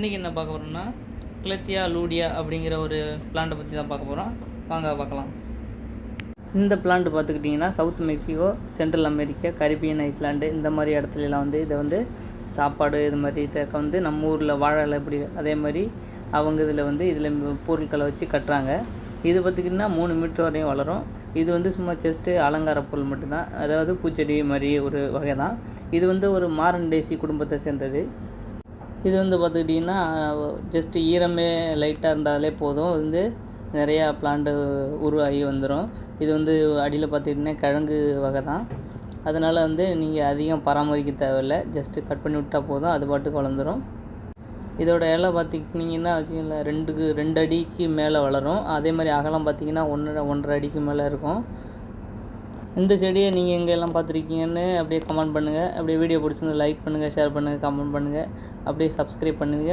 இன்றைக்கி என்ன பார்க்க போகிறோம்னா கிளத்தியா லூடியா அப்படிங்கிற ஒரு பிளான்ட்டை பற்றி தான் பார்க்க போகிறோம் வாங்க பார்க்கலாம். இந்த பிளான்ட் பார்த்துக்கிட்டிங்கன்னா south Mexico central America Caribbean island இந்த மாதிரி இடத்துலலாம் வந்து இதை வந்து சாப்பாடு இது மாதிரி இதை வந்து நம்ம ஊரில் வாழை இப்படி. அதே மாதிரி அவங்க இதில் வந்து இதில் பொருட்களை வச்சு கட்டுறாங்க. இது பார்த்திங்கன்னா மூணு மீட்டர் வரையும் வளரும். இது வந்து சும்மா ஜஸ்ட்டு அலங்கார பொருள் மட்டும்தான். அதாவது பூச்செடி மாதிரி ஒரு வகை தான் இது வந்து ஒரு மாரண்டேசி குடும்பத்தை சேர்ந்தது. இது வந்து பார்த்துக்கிட்டிங்கன்னா ஜஸ்ட்டு ஈரமே லைட்டாக இருந்தாலே போதும். வந்து நிறையா பிளான்ட்டு உருவாகி வந்துடும் இது வந்து அடியில் பார்த்துக்கிட்டிங்கன்னா கிழங்கு வகை தான். அதனால் வந்து நீங்கள் அதிகம் பராமரிக்க தேவையில்லை. ஜஸ்ட்டு கட் பண்ணி விட்டால் போதும். அது பாட்டுக்கு வளர்ந்துடும் இதோட இலை பார்த்துக்கிட்டிங்கன்னா வச்சுக்கோங்களேன் ரெண்டுக்கு ரெண்டு அடிக்கு மேலே வளரும். அதே மாதிரி அகலம் பார்த்திங்கன்னா ஒன்றரை ஒன்றரை அடிக்கு மேலே இருக்கும். இந்த செடியை நீங்கள் எங்கெல்லாம் பார்த்துருக்கீங்கன்னு அப்படியே கமெண்ட் பண்ணுங்கள் அப்படியே வீடியோ பிடிச்சிருந்து லைக் பண்ணுங்கள் ஷேர் பண்ணுங்கள் கமெண்ட் பண்ணுங்கள் அப்படியே சப்ஸ்கிரைப் பண்ணுங்கள்